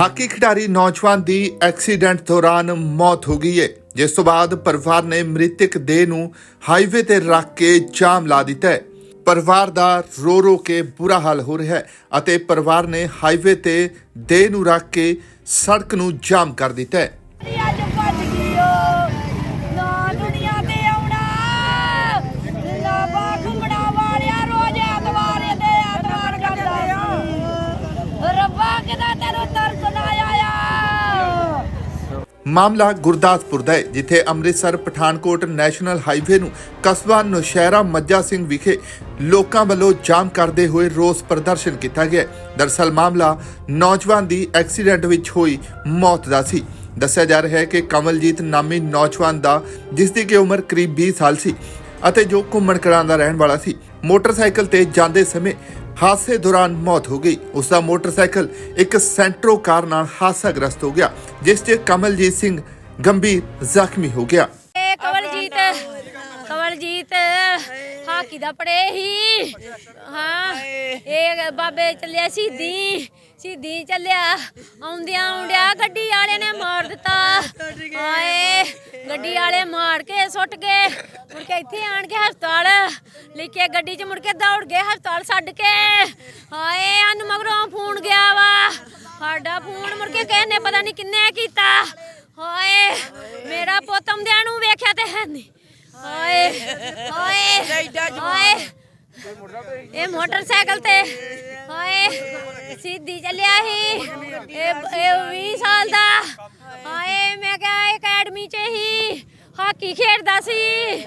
Hockey ਖਿਡਾਰੀ ਨੌਜਵਾਨ ਦੀ accident ਦੌਰਾਨ ਮੌਤ ਹੋ ਗਈ ਹੈ ਜਿਸ ਤੋਂ ਬਾਅਦ ਪਰਿਵਾਰ ਨੇ ਮ੍ਰਿਤਕ ਦੇਹ ਨੂੰ ਹਾਈਵੇ ਤੇ ਰੱਖ ਕੇ ਜਾਮ ਲਾ ਦਿੱਤਾ ਹੈ। ਪਰਿਵਾਰ ਦਾ ਰੋ ਰੋ ਕੇ ਬੁਰਾ ਹਾਲ ਹੋ ਰਿਹਾ ਹੈ ਅਤੇ ਪਰਿਵਾਰ ਨੇ ਹਾਈਵੇ ਤੇ ਦੇਹ ਨੂੰ ਰੱਖ ਕੇ ਸੜਕ ਨੂੰ ਜਾਮ ਕਰ ਦਿੱਤਾ ਹੈ। ਮਾਮਲਾ ਗੁਰਦਾਸਪੁਰ ਦਾ ਹੈ, ਜਿੱਥੇ ਅੰਮ੍ਰਿਤਸਰ, ਪਠਾਨਕੋਟ ਨੈਸ਼ਨਲ ਹਾਈਵੇ ਨੂੰ ਕਸਬਾ ਨੌਸ਼ਹਿਰਾ ਮੱਜਾ ਸਿੰਘ ਵਿਖੇ ਲੋਕਾਂ ਵੱਲੋਂ ਜਾਮ ਕਰਦੇ ਹੋਏ ਰੋਸ ਪ੍ਰਦਰਸ਼ਨ ਕੀਤਾ ਗਿਆ ਹੈ। ਦਰਸਲ ਮਾਮਲਾ ਨੌਜਵਾਨ ਦੀ ਐਕਸੀਡੈਂਟ ਵਿੱਚ ਹੋਈ ਮੌਤ ਦਾ ਸੀ ਦੱਸਿਆ ਜਾ ਰਿਹਾ ਹੈ ਕਿ ਕਮਲਜੀਤ ਨਾਮੀ ਨੌਜਵਾਨ ਦਾ, ਜਿਸ ਦੀ ਕਿ ਉਮਰ ਕਰੀਬ 20 ਸਾਲ ਸੀ ਅਤੇ ਜੋ ਘੁੰਮਣ ਕਲਾਂ ਦਾ ਰਹਿਣ ਵਾਲਾ ਸੀ, ਮੋਟਰਸਾਈਕਲ ਤੇ ਜਾਂਦੇ ਸਮੇਂ ਹਾਦਸੇ ਦੌਰਾਨ ਮੌਤ ਹੋ ਗਈ। ਉਸ ਦਾ ਮੋਟਰਸਾਈਕਲ ਇੱਕ ਸੈਂਟਰੋ ਕਾਰ ਨਾਲ ਹਾਦਸਾਗ੍ਰਸਤ ਹੋ ਗਿਆ, ਜਿਸ 'ਚ ਕਮਲਜੀਤ ਸਿੰਘ ਗੰਭੀਰ ਜ਼ਖਮੀ ਹੋ ਗਿਆ। ਏ ਕਵਲਜੀਤ ਕਵਲਜੀਤ ਹਾਕੀ ਦਾ ਪੜੇ ਹੀ ਹਾਂ ਇਹ ਬਾਬੇ ਚੱਲਿਆ ਸਿੱਧੀ ਸਿੱਧੀ ਚੱਲਿਆ। ਆਉਂਦਿਆਂ ਆਉਂਦਿਆਂ ਗੱਡੀ ਵਾਲੇ ਨੇ ਮਾਰ ਦਿੱਤਾ। ਹਾਏ, ਗੱਡੀ ਵਾਲੇ ਮਾਰ ਕੇ ਸੁੱਟ ਗਏ। ਮੁੜ ਕੇ ਇੱਥੇ ਆਣ ਕੇ ਹਸਪਤਾਲ ਲੈ ਕੇ ਗੱਡੀ 'ਚ ਮੁੜ ਕੇ ਦੌੜ ਗਏ, ਹਸਪਤਾਲ ਛੱਡ ਕੇ। ਹਾਏ ਅਨ ਮਗਰੋਂ ਫੋਨ ਗਿਆ ਵਾ। ਸਾਡਾ ਫੋਨ ਮੁੜ ਕੇ ਕਿਸੇ ਨੇ ਪਤਾ ਨਹੀਂ ਕਿੰਨੇ ਕੀਤਾ। ਹਾਏ, ਮੇਰਾ ਪੁੱਤ ਆਉਂਦਿਆਂ ਨੂੰ ਵੇਖਿਆ ਤੇ ਹੈ ਨਹੀਂ ਹਾਏ ਹਾਏ ਹਾਏ। ਇਹ ਮੋਟਰਸਾਈਕਲ ਤੇ, ਹਾਏ, ਸਿੱਧੀ ਚੱਲਿਆ ਸੀ। ਇਹ ਇਹ 20 ਸਾਲ ਦਾ। ਹਾਏ, ਮੈਂ ਕਿਹਾ ਅਕੈਡਮੀ 'ਚ ਹੀ ਹਾਕੀ ਖੇਡਦਾ ਸੀ।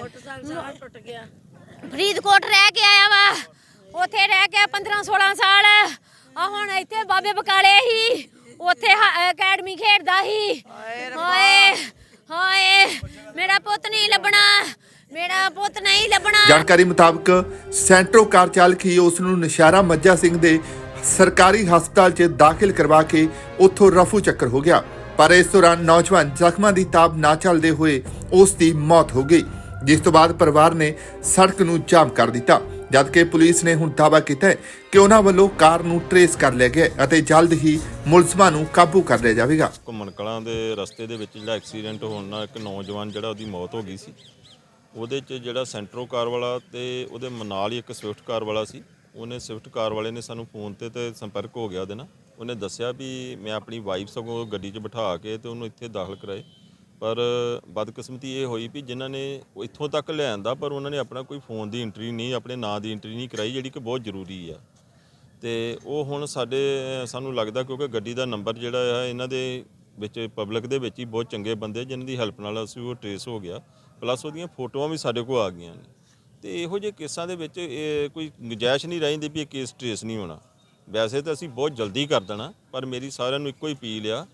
ਟੁੱਟ ਗਿਆ। ਫਰੀਦਕੋਟ ਰਹਿ ਕੇ ਆਇਆ ਵਾ। ਉੱਥੇ ਰਹਿ ਕੇ 15 16 ਸਾਲ ਆ ਹੁਣ ਇੱਥੇ ਬਾਬੇ ਬਕਾਲੇ ਹੀ। ਉੱਥੇ ਹਾ- ਅਕੈਡਮੀ ਖੇਡਦਾ ਸੀ ਹਾਏ ਹਾਏ ਮੇਰਾ ਪੁੱਤ ਨਹੀਂ ਲੱਭਣਾ। ਮੇਰਾ ਪੁੱਤ ਨਹੀਂ ਲੱਭਣਾ। ਜਾਣਕਾਰੀ ਮੁਤਾਬਕ ਸੈਂਟਰੋ ਕਾਰ ਚਾਲਕ ਹੀ ਉਸ ਨੂੰ ਨਸ਼ਾਰਾ ਮੱਜਾ ਸਿੰਘ ਦੇ ਸਰਕਾਰੀ ਹਸਪਤਾਲ 'ਚ ਦਾਖਲ ਕਰਵਾ ਕੇ ਉੱਥੋਂ ਰਫੂ ਚੱਕਰ ਹੋ ਗਿਆ। ਪਰ ਇਸ ਦੌਰਾਨ ਨੌਜਵਾਨ ਜ਼ਖਮਾਂ ਦੀ ਤਾਬ ਨਾ ਚੱਲਦੇ ਹੋਏ ਉਸ ਦੀ ਮੌਤ ਹੋ ਗਈ। ਜਿਸ ਤੋਂ ਬਾਅਦ ਪਰਿਵਾਰ ਨੇ ਸੜਕ ਨੂੰ ਜਾਮ ਕਰ ਦਿੱਤਾ। ਜਦਕਿ ਪੁਲਿਸ ਨੇ ਹੁਣ ਦਾਅਵਾ ਕੀਤਾ ਹੈ ਕਿ ਉਹਨਾਂ ਵੱਲੋਂ ਕਾਰ ਨੂੰ ਟਰੇਸ ਕਰ ਲਿਆ ਗਿਆ ਹੈ ਅਤੇ ਜਲਦ ਹੀ ਮੁਲਜ਼ਮਾਂ ਨੂੰ ਕਾਬੂ ਕਰ ਲਿਆ ਜਾਵੇਗਾ। ਘੁੰਮਣ ਕਲਾਂ ਦੇ ਰਸਤੇ ਦੇ ਵਿੱਚ ਜਿਹੜਾ ਐਕਸੀਡੈਂਟ ਹੋਣ ਨਾਲ ਇੱਕ ਨੌਜਵਾਨ ਜਿਹੜਾ ਉਹਦੀ ਮੌਤ ਹੋ ਗਈ ਸੀ। ਉਹਦੇ 'ਚ ਜਿਹੜਾ ਸੈਂਟਰੋ ਕਾਰ ਵਾਲਾ ਤੇ ਉਹਦੇ ਨਾਲ ਹੀ ਇੱਕ ਸਵਿਫਟ ਕਾਰ ਵਾਲਾ ਸੀ। ਉਹਨੇ ਸਵਿਫਟ ਕਾਰ ਵਾਲੇ ਨੇ ਸਾਨੂੰ ਫੋਨ ਤੇ ਤੇ ਸੰਪਰਕ ਹੋ ਗਿਆ ਉਹਦੇ ਨਾਲ। ਉਹਨੇ ਦੱਸਿਆ ਵੀ ਮੈਂ ਆਪਣੀ ਵਾਈਫ ਸਗੋਂ ਗੱਡੀ 'ਚ ਬਿਠਾ ਕੇ ਤੇ ਉਹਨੂੰ ਇੱਥੇ ਦਾਖਲ ਕਰਾਏ। ਪਰ ਬਦਕਿਸਮਤੀ ਇਹ ਹੋਈ ਵੀ ਜਿਨ੍ਹਾਂ ਨੇ ਉਹ ਇੱਥੋਂ ਤੱਕ ਲਿਆਂਦਾ, ਪਰ ਉਹਨਾਂ ਨੇ ਆਪਣਾ ਕੋਈ ਫੋਨ ਦੀ ਐਂਟਰੀ ਨਹੀਂ, ਆਪਣੇ ਨਾਂ ਦੀ ਐਂਟਰੀ ਨਹੀਂ ਕਰਾਈ, ਜਿਹੜੀ ਕਿ ਬਹੁਤ ਜ਼ਰੂਰੀ ਆ। ਤੇ ਉਹ ਹੁਣ ਸਾਡੇ, ਸਾਨੂੰ ਲੱਗਦਾ ਕਿਉਂਕਿ ਗੱਡੀ ਦਾ ਨੰਬਰ ਜਿਹੜਾ ਆ, ਇਹਨਾਂ ਦੇ ਵਿੱਚ ਪਬਲਿਕ ਦੇ ਵਿੱਚ ਹੀ ਬਹੁਤ ਚੰਗੇ ਬੰਦੇ ਜਿਨ੍ਹਾਂ ਦੀ ਹੈਲਪ ਨਾਲ ਅਸੀਂ ਉਹ ਟ੍ਰੇਸ ਹੋ ਗਿਆ। ਪਲੱਸ ਉਹਦੀਆਂ ਫੋਟੋਆਂ ਵੀ ਸਾਡੇ ਕੋਲ ਆ ਗਈਆਂ ਨੇ। ਤੇ ਇਹੋ ਜਿਹੇ ਕੇਸਾਂ ਦੇ ਵਿੱਚ ਇਹ ਕੋਈ ਗੁੰਜਾਇਸ਼ ਨਹੀਂ ਰਹਿੰਦੀ ਵੀ ਇਹ ਕੇਸ ਟ੍ਰੇਸ ਨਹੀਂ ਹੋਣਾ। ਵੈਸੇ ਤਾਂ ਅਸੀਂ ਬਹੁਤ ਜਲਦੀ ਕਰ ਦੇਣਾ, ਪਰ ਮੇਰੀ ਸਾਰਿਆਂ ਨੂੰ ਇੱਕੋ ਹੀ ਅਪੀਲ ਆ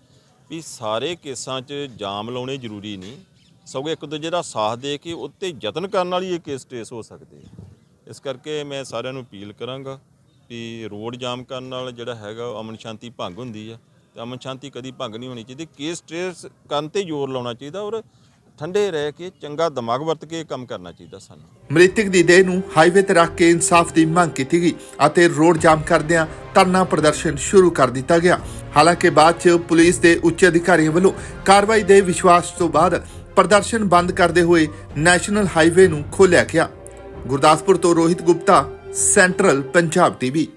ਵੀ ਸਾਰੇ ਕੇਸਾਂ 'ਚ ਜਾਮ ਲਾਉਣੇ ਜ਼ਰੂਰੀ ਨਹੀਂ। ਸਗੋਂ ਇੱਕ ਦੂਜੇ ਦਾ ਸਾਥ ਦੇ ਕੇ ਉੱਤੇ ਯਤਨ ਕਰਨ ਵਾਲੀ ਇਹ ਕੇਸ ਟ੍ਰੇਸ ਹੋ ਸਕਦੇ ਆ। ਇਸ ਕਰਕੇ ਮੈਂ ਸਾਰਿਆਂ ਨੂੰ ਅਪੀਲ ਕਰਾਂਗਾ ਵੀ ਰੋਡ ਜਾਮ ਕਰਨ ਨਾਲ ਜਿਹੜਾ ਹੈਗਾ ਉਹ ਅਮਨ ਸ਼ਾਂਤੀ ਭੰਗ ਹੁੰਦੀ ਆ। ਤੇ ਅਮਨ ਸ਼ਾਂਤੀ ਕਦੀ ਭੰਗ ਨਹੀਂ ਹੋਣੀ ਚਾਹੀਦੀ। ਕੇਸ ਟ੍ਰੇਸ ਕਰਨ ਤੇ ਜ਼ੋਰ ਲਾਉਣਾ ਚਾਹੀਦਾ ਔਰ ਠੰਡੇ ਰਹਿ ਕੇ ਚੰਗਾ ਦਿਮਾਗ ਵਰਤ ਕੇ ਕੰਮ ਕਰਨਾ ਚਾਹੀਦਾ ਸਾਨੂੰ। ਮ੍ਰਿਤਕ ਦੀ ਦੇਹ ਨੂੰ ਹਾਈਵੇ ਤੇ ਰੱਖ ਕੇ ਇਨਸਾਫ ਦੀ ਮੰਗ ਕੀਤੀ ਗਈ ਅਤੇ ਰੋਡ ਜਾਮ ਕਰਦਿਆਂ ਧਰਨਾ ਪ੍ਰਦਰਸ਼ਨ ਸ਼ੁਰੂ ਕਰ ਦਿੱਤਾ ਗਿਆ। ਹਾਲਾਂਕਿ ਬਾਅਦ 'ਚ ਪੁਲਿਸ ਦੇ ਉੱਚ ਅਧਿਕਾਰੀਆਂ ਵੱਲੋਂ ਕਾਰਵਾਈ ਦੇ ਵਿਸ਼ਵਾਸ ਤੋਂ ਬਾਅਦ ਪ੍ਰਦਰਸ਼ਨ ਬੰਦ ਕਰਦੇ ਹੋਏ ਨੈਸ਼ਨਲ ਹਾਈਵੇ ਨੂੰ ਖੋਲ੍ਹਿਆ ਗਿਆ। ਗੁਰਦਾਸਪੁਰ ਤੋਂ ਰੋਹਿਤ ਗੁਪਤਾ, ਸੈਂਟਰਲ ਪੰਜਾਬ ਟੀਵੀ।